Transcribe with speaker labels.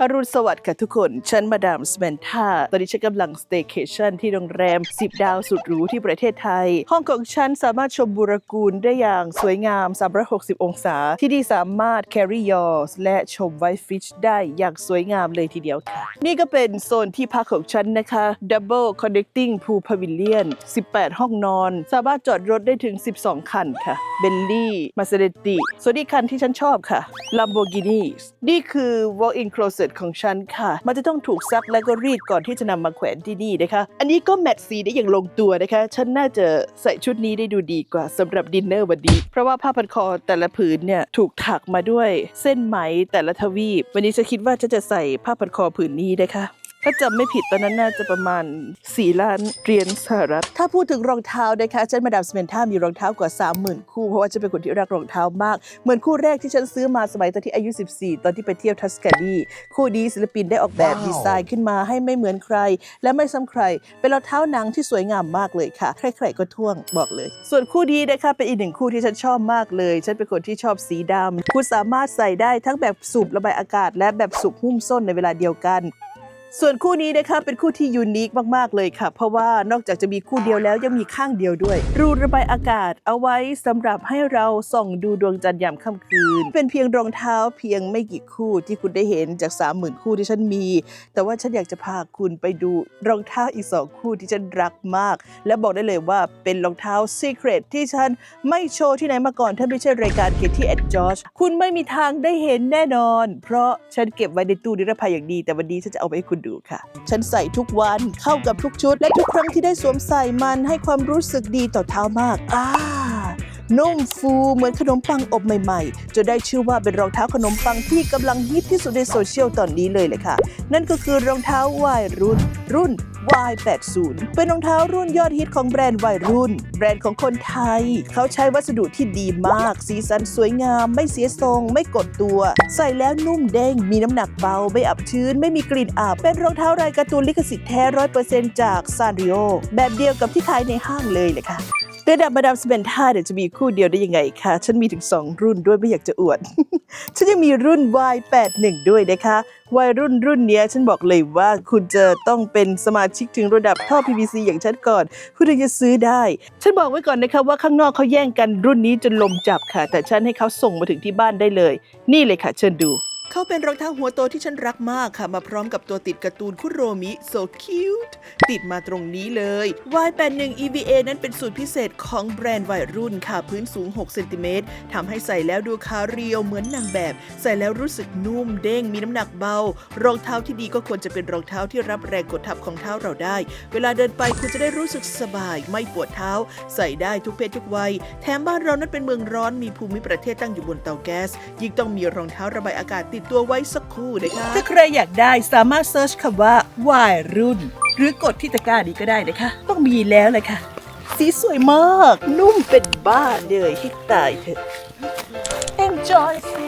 Speaker 1: อรุณสวัสดิ์ค่ะทุกคน ฉันมาดามสเมนท่าตอนนี้ฉันกำลังสเต y c a t i o n ที่โรงแรม 10 ดาวสุดหรูที่ประเทศไทย ห้องของฉันสามารถชมบูรกูลได้อย่างสวยงาม 360 องศา ที่นี่สามารถ carry yours และชม white fish ได้อย่างสวยงามเลยทีเดียวค่ะ นี่ก็เป็นโซนที่พักของฉันนะคะ double connecting pool pavilion 18 ห้องนอน สามารถจอดรถได้ถึง 12 คันค่ะ Bentley Maserati ส่วนอีกคันที่ฉันชอบค่ะ Lamborghini นี่คือเซตของฉันค่ะ มันจะต้องถูกซักและก็รีดก่อนที่จะนำมาแขวนที่นี่นะคะ อันนี้ก็แมทสีได้อย่างลงตัวนะคะ ฉันน่าจะใส่ชุดนี้ได้ดูดีกว่าสำหรับดินเนอร์วันนี้ เพราะว่าผ้าพันคอแต่ละผืนเนี่ยถูกถักมาด้วยเส้นไหมแต่ละทวีป วันนี้ฉันคิดว่าฉันจะใส่ผ้าพันคอผืนนี้นะคะ ถ้าจำไม่ผิดตอนนั้นน่าจะประมาณ 4 ล้านเหรียญสหรัฐ ถ้าพูดถึงรองเท้านะคะฉันมาดามสเมนท่ามีรองเท้ากว่า 30,000 คู่เพราะว่าฉันเป็นคนที่รักรองเท้ามาก เหมือนคู่แรกที่ฉันซื้อมาสมัยตอนที่อายุ 14 ตอนที่ไปเที่ยวทัสกานีคู่นี้ศิลปินได้ออกแบบ
Speaker 2: ว้าว
Speaker 1: ดีไซน์ขึ้นมาให้ไม่เหมือนใคร และไม่ซ้ำใคร เป็นรองเท้าหนังที่สวยงามมากเลยค่ะ ใครๆก็ท่วงบอกเลย ส่วนคู่นี้นะคะเป็นอีกหนึ่งคู่ที่ฉันชอบมากเลย ฉันเป็นคนที่ชอบสีดำคุณสามารถใส่ได้ทั้งแบบสูบระบายอากาศ และแบบสูบหุ้มส้นในเวลาเดียวกัน ส่วนคู่นี้นะคะเป็นคู่ที่ยูนิคมากๆเลยค่ะ เพราะว่านอกจากจะมีคู่เดียวแล้วยังมีข้างเดียวด้วย รูระบายอากาศเอาไว้สำหรับให้เราส่องดูดวงจันทร์ยามค่ำคืน เป็นเพียงรองเท้าเพียงไม่กี่คู่ที่คุณได้เห็นจาก 30,000 คู่ที่ฉันมี แต่ว่าฉันอยากจะพาคุณไปดูรองเท้าอีกสองคู่ที่ฉันรักมาก และบอกได้เลยว่าเป็นรองเท้า Secret ที่ฉันไม่โชว์ที่ไหนมาก่อนถ้าไม่ใช่รายการ Katy and George คุณไม่มีทางได้เห็นแน่นอน เพราะฉันเก็บไว้ในตู้นิรภัยอย่างดี แต่วันนี้ฉันจะเอาไปให้คุณดูค่ะ ฉันใส่ทุกวันเข้ากับทุกชุด และทุกครั้งที่ได้สวมใส่มันให้ความรู้สึกดีต่อเท้ามาก อ่านุ่มฟูเหมือนขนมปังอบใหม่ๆ จะได้ชื่อว่าเป็นรองเท้าขนมปังที่กำลังฮิตที่สุดในโซเชียลตอนนี้เลยเลยค่ะ นั่นก็คือรองเท้าวัยรุ่นรุ่น Y80 เป็นรองเท้ารุ่นยอดฮิตของแบรนด์วัยรุ่น แบรนด์ของคนไทย เขาใช้วัสดุที่ดีมาก สีสันสวยงาม ไม่เสียทรง ไม่กดตัว ใส่แล้วนุ่มเด้ง มีน้ำหนักเบา ไม่อับชื้น ไม่มีกลิ่นอับ เป็นรองเท้ารายการ์ตูนลิขสิทธิ์แท้ร้อยเปอร์เซ็นต์จากซานริโอแบบเดียวกับที่ขายในห้างเลยเลยค่ะระดับมาดามสเปนท่าเดี๋ยวจะมีคู่เดียวได้ยังไงคะ ฉันมีถึง 2 รุ่นด้วยไม่อยากจะอวด ฉันยังมีรุ่น Y81 ด้วยนะคะวัยรุ่นรุ่นเนี้ยฉันบอกเลยว่าคุณจะต้องเป็นสมาชิกถึงระดับท่อ PVC อย่างฉันก่อน คุณถึงจะซื้อได้ ฉันบอกไว้ก่อนนะคะว่าข้างนอกเขาแย่งกันรุ่นนี้จนลมจับค่ะ แต่ฉันให้เขาส่งมาถึงที่บ้านได้เลย นี่เลยค่ะ เชิญดู เขาเป็นรองเท้าหัวโตที่ฉันรักมากค่ะ มาพร้อมกับตัวติดการ์ตูนคุโรมิ so cute ติดมาตรงนี้เลย Y81 EVA นั้นเป็นสูตรพิเศษของแบรนด์วัยรุ่นค่ะ พื้นสูง 6 เซนติเมตรทำให้ใส่แล้วดูขาเรียวเหมือนนางแบบ ใส่แล้วรู้สึกนุ่มเด้งมีน้ำหนักเบา รองเท้าที่ดีก็ควรจะเป็นรองเท้าที่รับแรงกดทับของเท้าเราได้ เวลาเดินไปคุณจะได้รู้สึกสบาย ไม่ปวดเท้า ใส่ได้ทุกเพศทุกวัย แถมบ้านเรานั้นเป็นเมืองร้อนมีภูมิประเทศตั้งอยู่บนเตาแก๊สยิ่งต้องมีรองเท้าระบายอากาศติดตัวไว้สักคู่นะคะ ถ้าใครอยากได้สามารถเซิร์ชคำว่าวรุ่น หรือกดที่ตะกร้านี้ก็ได้นะคะ ต้องมีแล้วเลยค่ะ สีสวยมาก นุ่มเป็นบ้าเลยให้ตายเถอะ Enjoy the